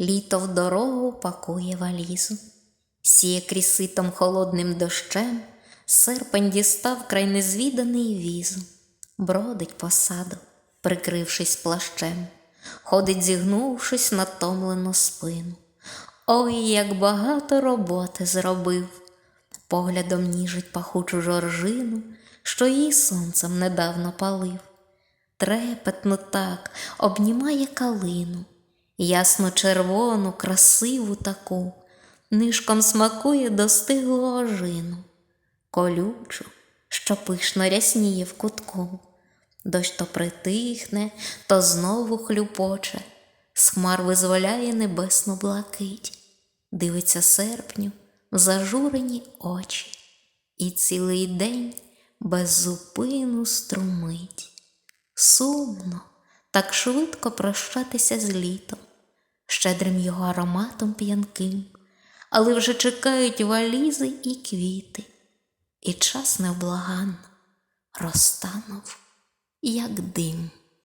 Літо в дорогу пакує валізу, сіє кріситом холодним дощем, серпень дістав край незвіданий візу, бродить по саду, прикрившись плащем, ходить, зігнувшись натомлену спину. Ой, як багато роботи зробив, поглядом ніжить пахучу жоржину, що її сонцем недавно палив. Трепетно так обнімає калину, ясно червону, красиву таку, нишком смакує достиглу ожину, колючу, що пишно рясніє в кутку. Дощ то притихне, то знову хлюпоче, з визволяє небесну блакить, дивиться серпню в зажурені очі, і цілий день без зупину струмить. Сумно, так швидко прощатися з літом, щедрим його ароматом п'янким, але вже чекають валізи і квіти, і час невблаганно розтанув, як дим.